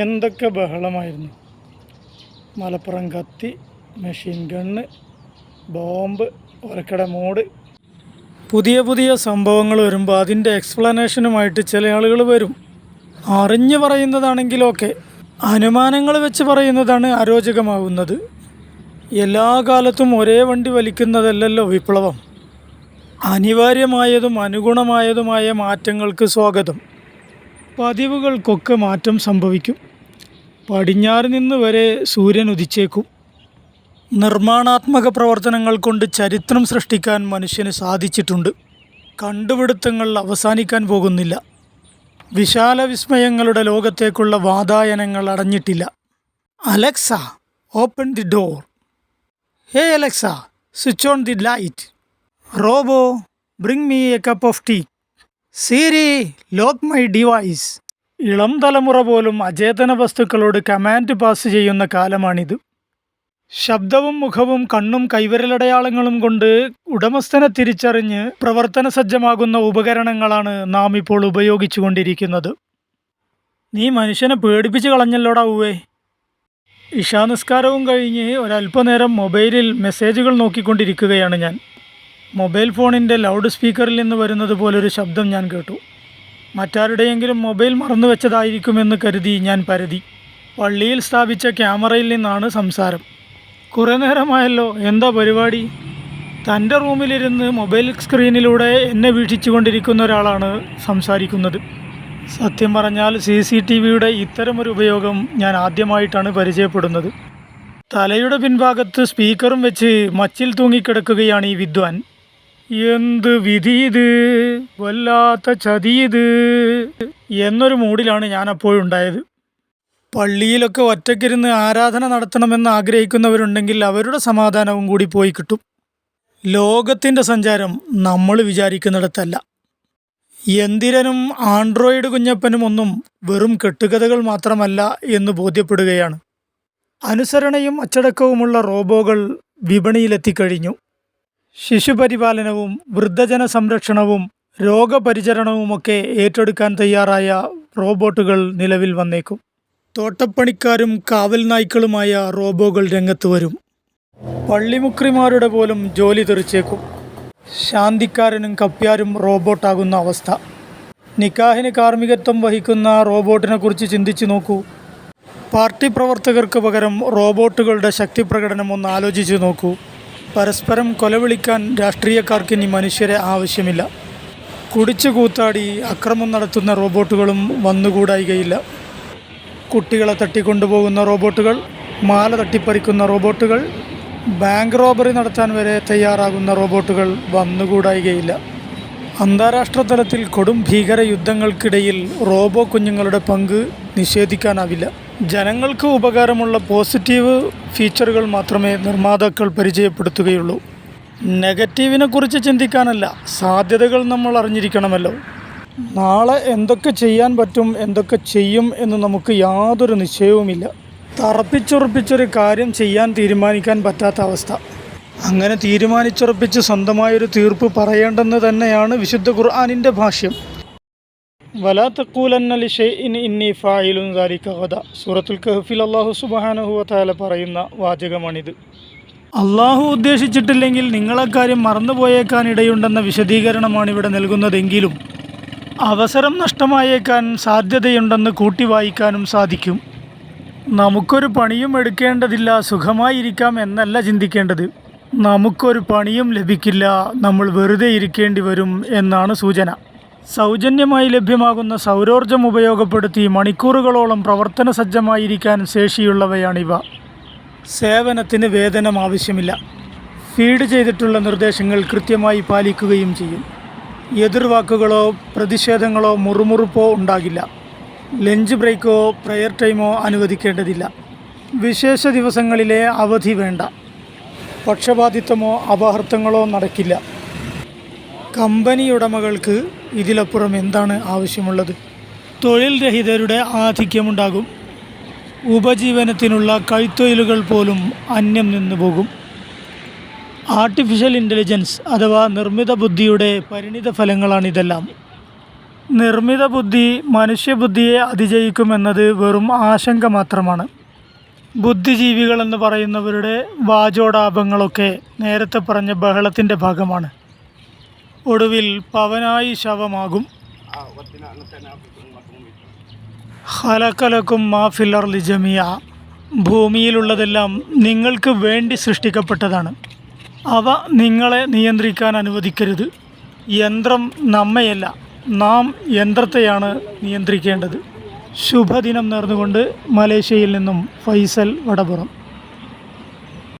എന്തൊക്കെ ബഹളമായിരുന്നു? മലപ്പുറം കത്തി മെഷീൻ ഗണ്ണ് ബോംബ് ഒരക്കട മോഡ് പുതിയ പുതിയ സംഭവങ്ങൾ വരുമ്പോൾ അതിന്റെ എക്സ്പ്ലനേഷനുമായിട്ട് ചില ആളുകൾ വരും. അറിഞ്ഞു പറയുന്നതാണെങ്കിലൊക്കെ അനുമാനങ്ങൾ വെച്ച് പറയുന്നതാണ് അരോചകമാകുന്നത് എല്ലാ കാലത്തും ഒരേ വണ്ടി വലിക്കുന്നതല്ലല്ലോ വിപ്ലവം. അനിവാര്യമായതും അനുഗുണമായതുമായ മാറ്റങ്ങൾക്ക് സ്വാഗതം. പതിവുകൾക്കൊക്കെ മാറ്റം സംഭവിക്കും. പടിഞ്ഞാറ് നിന്ന് വരെ സൂര്യൻ ഉദിച്ചേക്കും. നിർമ്മാണാത്മക പ്രവർത്തനങ്ങൾ കൊണ്ട് ചരിത്രം സൃഷ്ടിക്കാൻ മനുഷ്യന് സാധിച്ചിട്ടുണ്ട്. കണ്ടുപിടുത്തങ്ങൾ അവസാനിക്കാൻ പോകുന്നില്ല. വിശാല വിസ്മയങ്ങളുടെ ലോകത്തേക്കുള്ള വാതായനങ്ങൾ അടഞ്ഞിട്ടില്ല. Alexa open the door. Hey Alexa switch on the light. Robo bring me a cup of tea. Siri lock my device. ഇളം തലമുറ പോലും അചേതന വസ്തുക്കളോട് കമാൻഡ് പാസ് ചെയ്യുന്ന കാലമാണിത്. ശബ്ദവും മുഖവും കണ്ണും കൈവിരലടയാളങ്ങളും കൊണ്ട് ഉടമസ്ഥനെ തിരിച്ചറിഞ്ഞ് പ്രവർത്തന സജ്ജമാകുന്ന ഉപകരണങ്ങളാണ് നാം ഇപ്പോൾ ഉപയോഗിച്ചു കൊണ്ടിരിക്കുന്നത് നീ മനുഷ്യനെ പേടിപ്പിച്ച് കളഞ്ഞല്ലോടാ ഉവേ ഇഷാനിസ്കാരവും കഴിഞ്ഞ് ഒരല്പനേരം മൊബൈലിൽ മെസ്സേജുകൾ നോക്കിക്കൊണ്ടിരിക്കുകയാണ് ഞാൻ. മൊബൈൽ ഫോണിന്റെ ലൗഡ് സ്പീക്കറിൽ നിന്ന് വരുന്നത് പോലൊരു ശബ്ദം ഞാൻ കേട്ടു. മറ്റാരുടെയെങ്കിലും മൊബൈൽ മറന്നു വെച്ചതായിരിക്കുമെന്ന് കരുതി ഞാൻ പരതി. പള്ളിയിൽ സ്ഥാപിച്ച ക്യാമറയിൽ നിന്നാണ് സംസാരം. കുറേ നേരമായല്ലോ എന്താ പരിപാടി? തന്റെ റൂമിലിരുന്ന് മൊബൈൽ സ്ക്രീനിലൂടെ എന്നെ വീക്ഷിച്ചുകൊണ്ടിരിക്കുന്ന ഒരാളാണ് സംസാരിക്കുന്നത്. സത്യം പറഞ്ഞാൽ സി സി ടി വിയുടെ ഇത്തരമൊരു ഉപയോഗം ഞാൻ ആദ്യമായിട്ടാണ് പരിചയപ്പെടുന്നത്. തലയുടെ പിൻഭാഗത്ത് സ്പീക്കറും വെച്ച് മച്ചിൽ തൂങ്ങിക്കിടക്കുകയാണ് ഈ വിദ്വാൻ. എന്ത് വിധി ഇത് വല്ലാത്ത ചതി ഇത് എന്നൊരു മൂഡിലാണ് ഞാൻ അപ്പോഴും ഉണ്ടായത് പള്ളിയിലൊക്കെ ഒറ്റയ്ക്കിരുന്ന് ആരാധന നടത്തണമെന്ന് ആഗ്രഹിക്കുന്നവരുണ്ടെങ്കിൽ അവരുടെ സമാധാനവും കൂടി പോയി കിട്ടും. ലോകത്തിന്റെ സഞ്ചാരം നമ്മൾ വിചാരിക്കുന്നിടത്തല്ല. എന്തിരനും ആൻഡ്രോയിഡ് കുഞ്ഞപ്പനും ഒന്നും വെറും കെട്ടുകഥകൾ മാത്രമല്ല എന്ന് ബോധ്യപ്പെടുകയാണ്. അനുസരണയും അച്ചടക്കവുമുള്ള റോബോകൾ വിപണിയിലെത്തിക്കഴിഞ്ഞു. ശിശുപരിപാലനവും വൃദ്ധജന സംരക്ഷണവും രോഗപരിചരണവുമൊക്കെ ഏറ്റെടുക്കാൻ തയ്യാറായ റോബോട്ടുകൾ നിലവിൽ വന്നേക്കും. തോട്ടപ്പണിക്കാരും കാവൽ നായ്ക്കളുമായ റോബോകൾ രംഗത്ത് വരും. പള്ളിമുക്രിമാരുടെ പോലും ജോലി തെറിച്ചേക്കും. ശാന്തിക്കാരനും കപ്പ്യാരും റോബോട്ടാകുന്ന അവസ്ഥ. നിക്കാഹിന് കാർമ്മികത്വം വഹിക്കുന്ന റോബോട്ടിനെ കുറിച്ച് ചിന്തിച്ചു നോക്കൂ. പാർട്ടി പ്രവർത്തകർക്ക് പകരം റോബോട്ടുകളുടെ ശക്തി പ്രകടനം ഒന്ന് ആലോചിച്ചു നോക്കൂ. പരസ്പരം കൊലവിളിക്കാൻ രാഷ്ട്രീയക്കാർക്ക് ഇനി മനുഷ്യരെ ആവശ്യമില്ല. കുടിച്ചു കൂത്താടി അക്രമം നടത്തുന്ന റോബോട്ടുകളും വന്നുകൂടായികയില്ല. കുട്ടികളെ തട്ടിക്കൊണ്ടുപോകുന്ന റോബോട്ടുകൾ മാല തട്ടിപ്പറിക്കുന്ന റോബോട്ടുകൾ ബാങ്ക് റോബറി നടത്താൻ വരെ തയ്യാറാകുന്ന റോബോട്ടുകൾ വന്നുകൂടായികയില്ല. അന്താരാഷ്ട്ര തലത്തിൽ കൊടും ഭീകര യുദ്ധങ്ങൾക്കിടയിൽ റോബോ കുഞ്ഞുങ്ങളുടെ പങ്ക് നിഷേധിക്കാനാവില്ല. ജനങ്ങൾക്ക് ഉപകാരമുള്ള പോസിറ്റീവ് ഫീച്ചറുകൾ മാത്രമേ നിർമ്മാതാക്കൾ പരിചയപ്പെടുത്തുകയുള്ളൂ. നെഗറ്റീവിനെ കുറിച്ച് ചിന്തിക്കാനല്ല സാധ്യതകൾ നമ്മൾ അറിഞ്ഞിരിക്കണമല്ലോ. നാളെ എന്തൊക്കെ ചെയ്യാൻ പറ്റും എന്തൊക്കെ ചെയ്യും എന്ന് നമുക്ക് യാതൊരു നിശ്ചയവുമില്ല. തറപ്പിച്ചുറപ്പിച്ചൊരു കാര്യം ചെയ്യാൻ തീരുമാനിക്കാൻ പറ്റാത്ത അവസ്ഥ. അങ്ങനെ തീരുമാനിച്ചുറപ്പിച്ച് സ്വന്തമായൊരു തീർപ്പ് പറയേണ്ടെന്ന് തന്നെയാണ് വിശുദ്ധ ഖുർആാനിന്റെ ഭാഷ്യം. ഇന്നി സൂറത്തുൽ കഹ്ഫിൽ അല്ലാഹു സുബ്ഹാനഹു വതആല പറയുന്ന വാചകമാണിത്. അള്ളാഹു ഉദ്ദേശിച്ചിട്ടില്ലെങ്കിൽ നിങ്ങളക്കാര്യം മറന്നുപോയേക്കാൻ ഇടയുണ്ടെന്ന വിശദീകരണമാണ് ഇവിടെ നൽകുന്നതെങ്കിലും അവസരം നഷ്ടമായേക്കാൻ സാധ്യതയുണ്ടെന്ന് കൂട്ടി വായിക്കാനും സാധിക്കും. നമുക്കൊരു പണിയും എടുക്കേണ്ടതില്ല സുഖമായിരിക്കാം എന്നല്ല ചിന്തിക്കേണ്ടത്. നമുക്കൊരു പണിയും ലഭിക്കില്ല നമ്മൾ വെറുതെ ഇരിക്കേണ്ടി വരും എന്നാണ് സൂചന. സൗജന്യമായി ലഭ്യമാകുന്ന സൗരോർജം ഉപയോഗപ്പെടുത്തി മണിക്കൂറുകളോളം പ്രവർത്തന സജ്ജമായിരിക്കാൻ ശേഷിയുള്ളവയാണിവ. സേവനത്തിന് വേതനം ആവശ്യമില്ല. ഫീഡ് ചെയ്തിട്ടുള്ള നിർദ്ദേശങ്ങൾ കൃത്യമായി പാലിക്കുകയും ചെയ്യും. എതിർവാക്കുകളോ പ്രതിഷേധങ്ങളോ മുറുമുറുപ്പോ ഉണ്ടാകില്ല. ലഞ്ച് ബ്രേക്കോ പ്രയർ ടൈമോ അനുവദിക്കേണ്ടതില്ല. വിശേഷ ദിവസങ്ങളിലെ അവധി വേണ്ട. പക്ഷപാതിത്വമോ അപഹർത്തങ്ങളോ നടക്കില്ല. കമ്പനി ഉടമകൾക്ക് ഇതിലപ്പുറം എന്താണ് ആവശ്യമുള്ളത്? തൊഴിൽ രഹിതരുടെ ആധിക്യമുണ്ടാകും. ഉപജീവനത്തിനുള്ള കൈത്തൊഴിലുകൾ പോലും അന്യം നിന്നു പോകും. ആർട്ടിഫിഷ്യൽ ഇന്റലിജൻസ് അഥവാ നിർമ്മിത ബുദ്ധിയുടെ പരിണിത ഫലങ്ങളാണിതെല്ലാം. നിർമ്മിത ബുദ്ധി മനുഷ്യബുദ്ധിയെ അതിജയിക്കുമെന്നത് വെറും ആശങ്ക മാത്രമാണ്. ബുദ്ധിജീവികൾ എന്ന് പറയുന്നവരുടെ വാചോടാപങ്ങളൊക്കെ നേരത്തെ പറഞ്ഞ ബഹളത്തിന്റെ ഭാഗമാണ്. ഒടുവിൽ പവനായി ശവമാകും. ഹലക്കലക്കും മാഫില്ലർ ലിജമിയ ജമിയ ഭൂമിയിലുള്ളതെല്ലാം നിങ്ങൾക്ക് വേണ്ടി സൃഷ്ടിക്കപ്പെട്ടതാണ്. അവ നിങ്ങളെ നിയന്ത്രിക്കാൻ അനുവദിക്കരുത്. യന്ത്രം നമ്മയല്ല നാം യന്ത്രത്തെയാണ് നിയന്ത്രിക്കേണ്ടത്. ശുഭദിനം നേർന്നുകൊണ്ട് മലേഷ്യയിൽ നിന്നും ഫൈസൽ വടപുറം.